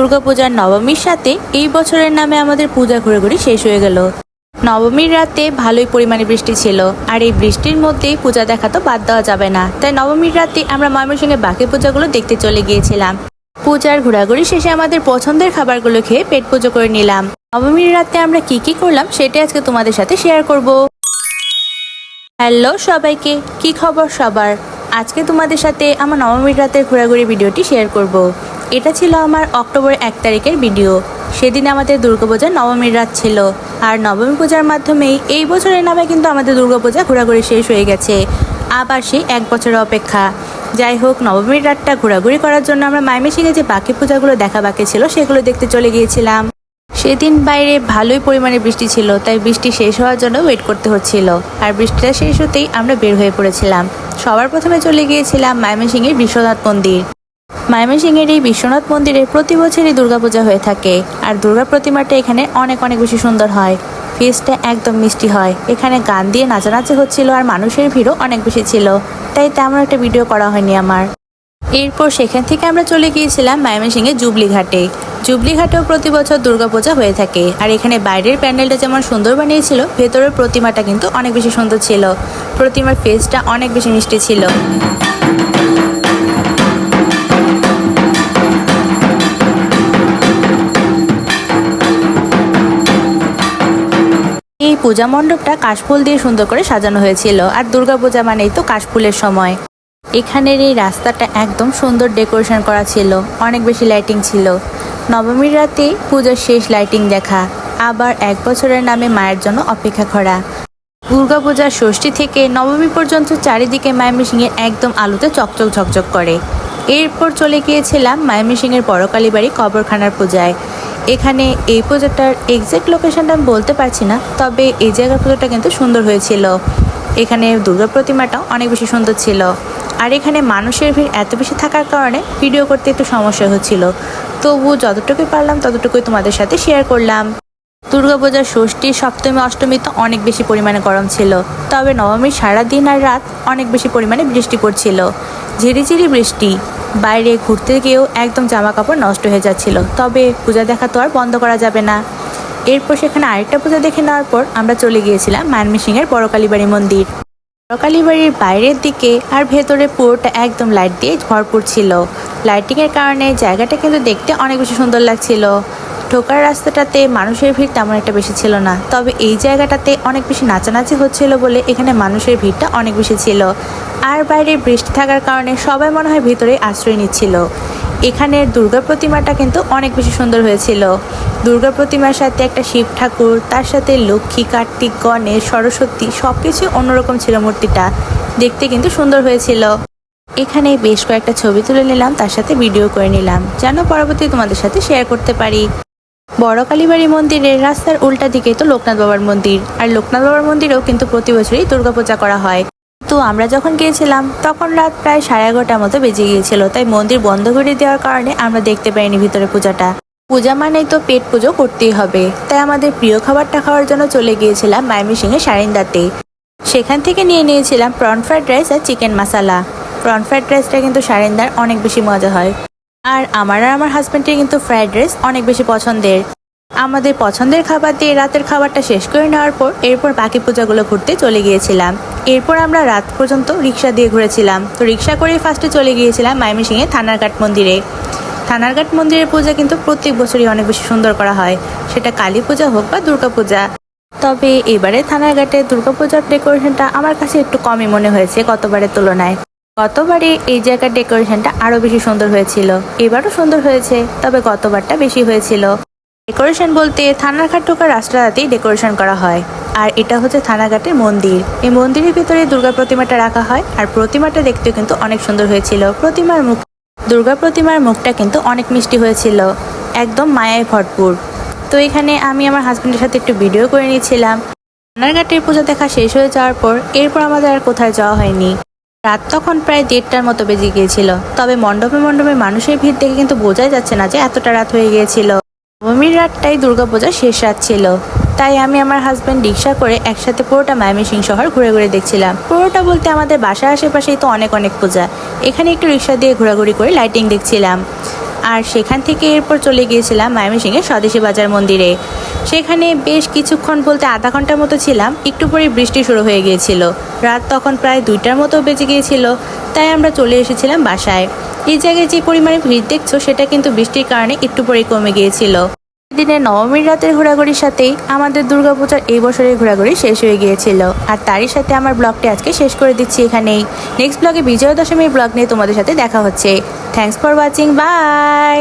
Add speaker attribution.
Speaker 1: দুর্গাপূজার নবমীর সাথে এই বছরের নামে আমাদের পূজা ঘুরে শেষ হয়ে গেল। নবমীর রাতে ভালোই পরিমাণে বৃষ্টি ছিল, আর এই বৃষ্টির মধ্যেই পূজা দেখা তো বাদ দেওয়া যাবে না। তাই নবমীর রাতে আমরা ময়মনসিংহে বাকি পূজাগুলো দেখতে চলে গিয়েছিলাম। পূজার ঘোরাঘুরি শেষে আমাদের পছন্দের খাবারগুলো খেয়ে পেট পুজো করে নিলাম। নবমীর রাতে আমরা কি কি করলাম সেটা আজকে তোমাদের সাথে শেয়ার করব। হ্যালো সবাইকে, কি খবর সবার? আজকে তোমাদের সাথে আমার নবমীর রাতের ঘোরাঘুরি ভিডিওটি শেয়ার করব। এটা ছিল আমার অক্টোবর এক তারিখের ভিডিও। সেদিন আমাদের দুর্গাপূজার নবমীর রাত ছিল। আর নবমী পূজার মাধ্যমেই এই বছরের নামে কিন্তু আমাদের দুর্গাপূজা ঘোরাঘুরি শেষ হয়ে গেছে। আবার সেই এক বছরের অপেক্ষা। যাই হোক, নবমীর রাতটা ঘোরাঘুরি করার জন্য আমরা মাইমেসিংয়ে যে বাকি পূজাগুলো দেখা বাকি ছিল, সেগুলো দেখতে চলে গিয়েছিলাম। সেদিন বাইরে ভালোই পরিমাণে বৃষ্টি ছিল, তাই বৃষ্টি শেষ হওয়ার জন্য ওয়েট করতে হচ্ছিল। আর বৃষ্টিটা শেষ হতেই আমরা বের হয়ে পড়েছিলাম। সবার প্রথমে চলে গিয়েছিলাম মাইমেসিংয়ের বিশ্বনাথ মন্দির। মাইমেসিংয়ের এই বিশ্বনাথ মন্দিরে প্রতি বছরই দুর্গাপূজা হয়ে থাকে, আর দুর্গা প্রতিমাটা এখানে অনেক অনেক বেশি সুন্দর হয়। ফেসটা একদম মিষ্টি হয়। এখানে গান দিয়ে নাচানাচি হচ্ছিল আর মানুষের ভিড়ও অনেক বেশি ছিল, তাই তেমন একটা ভিডিও করা হয়নি আমার। এরপর সেখান থেকে আমরা চলে গিয়েছিলাম ময়মনসিংহে জুবলি ঘাটে। জুবলি ঘাটেও প্রতি বছর দুর্গাপূজা হয়ে থাকে। আর এখানে বাইরের প্যান্ডেলটা যেমন সুন্দর বানিয়েছিল, ভেতরের প্রতিমাটা কিন্তু অনেক বেশি সুন্দর ছিল। প্রতিমার ফেসটা অনেক বেশি মিষ্টি ছিল। এই পূজা মণ্ডপটা কাশফুল দিয়ে সুন্দর করে সাজানো হয়েছিল। আর দুর্গাপূজা মানেই তো কাশফুলের সময়। এখানের এই রাস্তাটা একদম সুন্দর ডেকোরেশন করা ছিল, অনেক বেশি লাইটিং ছিল। নবমীর রাতে পূজার শেষ লাইটিং দেখা, আবার এক বছরের নামে মায়ের জন্য অপেক্ষা করা। দুর্গাপূজার ষষ্ঠী থেকে নবমী পর্যন্ত চারিদিকে মায়ামিসিংয়ে একদম আলোতে চকচক ঝকঝক করে। এরপর চলে গিয়েছিলাম মায়ামিসিংয়ের বড়কালী বাড়ি কবরখানার পূজায়। এখানে এই পূজাটার এক্সাক্ট লোকেশনটা আমি বলতে পারছি না, তবে এই জায়গার পুজোটা কিন্তু সুন্দর হয়েছিল। এখানে দুর্গা প্রতিমাটাও অনেক বেশি সুন্দর ছিল। আর এখানে মানুষের ভিড় এত বেশি থাকার কারণে ভিডিও করতে একটু সমস্যা হচ্ছিল। তবু যতটুকুই পারলাম, ততটুকুই তোমাদের সাথে শেয়ার করলাম। দুর্গাপূজার ষষ্ঠী, সপ্তমী, অষ্টমী তো অনেক বেশি পরিমাণে গরম ছিল। তবে নবমীর সারা দিন আর রাত অনেক বেশি পরিমাণে বৃষ্টি পড়ছিল। ঝিরিঝিরি বৃষ্টি। বাইরে ঘুরতে গিয়েও একদম জামা কাপড় নষ্ট হয়ে যাচ্ছিল। তবে পূজা দেখা তো আর বন্ধ করা যাবে না। এরপর সেখানে আরেকটা পূজা দেখে নেওয়ার পর আমরা চলে গিয়েছিলাম মানমিসিংয়ের বড় কালীবাড়ি মন্দির। বড়কালী বাড়ির বাইরের দিকে আর ভেতরে পুরোটা একদম লাইট দিয়ে ভরপুর ছিল। লাইটিংয়ের কারণে জায়গাটা কিন্তু দেখতে অনেক বেশি সুন্দর লাগছিল। ঢোকার রাস্তাটাতে মানুষের ভিড় তেমন একটা বেশি ছিল না। তবে এই জায়গাটাতে অনেক বেশি নাচানাচি হচ্ছিল বলে এখানে মানুষের ভিড়টা অনেক বেশি ছিল। আর বাইরে বৃষ্টি থাকার কারণে সবাই মনে হয় ভিতরে আশ্রয় নিচ্ছিল। এখানের দুর্গা প্রতিমাটা কিন্তু অনেক বেশি সুন্দর হয়েছিল। দুর্গা প্রতিমার সাথে একটা শিব ঠাকুর, তার সাথে লক্ষ্মী, কার্তিক, গণেশ, সরস্বতী সব কিছু অন্যরকম ছিল মূর্তিটা। দেখতে কিন্তু সুন্দর হয়েছিল। এখানে বেশ কয়েকটা ছবি তুলে নিলাম, তার সাথে ভিডিও করে নিলাম। যেন পরবর্তী তোমাদের সাথে শেয়ার করতে পারি। বড় কালীবাড়ি মন্দিরের রাস্তার উল্টা দিকেই তো লোকনাথ বাবার মন্দির। আর লোকনাথ বাবার মন্দিরেও কিন্তু প্রতি বছরই দুর্গাপূজা করা হয়। তো আমরা যখন গিয়েছিলাম, তখন রাত প্রায় সাড়ে এগারোটার মতো বেজে গিয়েছিল। তাই মন্দির বন্ধ করে দেওয়ার কারণে আমরা দেখতে পাইনি ভিতরে পূজাটা। পূজা মানেই তো পেট পুজো করতেই হবে। তাই আমাদের প্রিয় খাবারটা খাওয়ার জন্য চলে গিয়েছিলাম মাইমিসিংয়ে সারিন্দাতে। সেখান থেকে নিয়ে নিয়েছিলাম প্রন ফ্রাইড রাইস আর চিকেন মশালা প্রন ফ্রাইড রাইসটা কিন্তু সারিন্দার অনেক বেশি মজা হয়। আর আমার আর আমার হাজব্যান্ডের কিন্তু ফ্রাইড রাইস অনেক বেশি পছন্দের। আমাদের পছন্দের খাবার দিয়ে রাতের খাবারটা শেষ করে নেওয়ার পর এরপর বাকি পূজাগুলো ঘুরতে চলে গিয়েছিলাম। এরপর আমরা রাত পর্যন্ত রিক্সা দিয়ে ঘুরেছিলাম। তো রিক্সা করেই ফার্স্টে চলে গিয়েছিলাম মাইমিসিংয়ে থানারঘাট মন্দিরে। থানারঘাট মন্দিরের পূজা কিন্তু প্রত্যেক বছরই অনেক বেশি সুন্দর করা হয়। সেটা কালী পূজা হোক বা দুর্গা পূজা। তবে এবারে থানারঘাটে দুর্গা পূজার ডেকোরেশনটা আমার কাছে একটু কমই মনে হয়েছে গতবারের তুলনায়। গতবারে এই জায়গার ডেকোরেশনটা আরও বেশি সুন্দর হয়েছিল। এবারও সুন্দর হয়েছে, তবে গতবারটা বেশি হয়েছিল। ডেকোরেশন বলতে থানাঘাট ঢোকার রাস্তাতেই ডেকোরেশন করা হয়, আর এটা হচ্ছে থানাঘাটের মন্দির। এই মন্দিরের ভিতরে দুর্গা প্রতিমাটা রাখা হয়, আর প্রতিমাটা দেখতেও কিন্তু অনেক সুন্দর হয়েছিল। প্রতিমার মুখ, দুর্গা প্রতিমার মুখটা কিন্তু অনেক মিষ্টি হয়েছিল, একদম মায়ায় ভরপুর। তো এখানে আমি আমার হাজব্যান্ডের সাথে একটু ভিডিও করে নিয়েছিলাম। থানাঘাটের পুজো দেখা শেষ হয়ে যাওয়ার পর, এরপর আমাদের আর কোথায় যাওয়া হয়নি। রাত তখন প্রায় দেড়টার মতো বেজে গিয়েছিল। তবে মণ্ডপে মণ্ডপে মানুষের ভিড় দেখে কিন্তু বোঝাই যাচ্ছে না যে এতটা রাত হয়ে গিয়েছিল। নবমীর রাতটাই দুর্গাপূজার শেষ রাত ছিল। তাই আমি আমার হাজব্যান্ড রিক্সা করে একসাথে পুরোটা মায়ামিসিং শহর ঘুরে ঘুরে দেখছিলাম। পুরোটা বলতে আমাদের বাসার আশেপাশেই তো অনেক অনেক পূজা। এখানে একটু রিক্সা দিয়ে ঘোরাঘুরি করে লাইটিং দেখছিলাম। আর সেখান থেকে এরপর চলে গিয়েছিলাম ময়মনসিংহের স্বদেশী বাজার মন্দিরে। সেখানে বেশ কিছুক্ষণ বলতে আধা ঘণ্টার মতো ছিলাম, একটু পরে বৃষ্টি শুরু হয়ে গিয়েছিল। রাত তখন প্রায় দুইটার মতো বেজে গিয়েছিল, তাই আমরা চলে এসেছিলাম বাসায়। এই জায়গায় যে পরিমাণে ভিড় দেখছ, সেটা কিন্তু বৃষ্টির কারণে একটু পরে কমে গিয়েছিল। দিনে নবমীর রাতের ঘোরাঘুরির সাথেই আমাদের দুর্গাপূজার এই বছরের ঘোরাঘুরি শেষ হয়ে গিয়েছিল। আর তারই সাথে আমার ব্লগটি আজকে শেষ করে দিচ্ছি এখানেই। নেক্সট ব্লগে বিজয়া দশমীর ব্লগ নিয়ে তোমাদের সাথে দেখা হচ্ছে। Thanks for watching by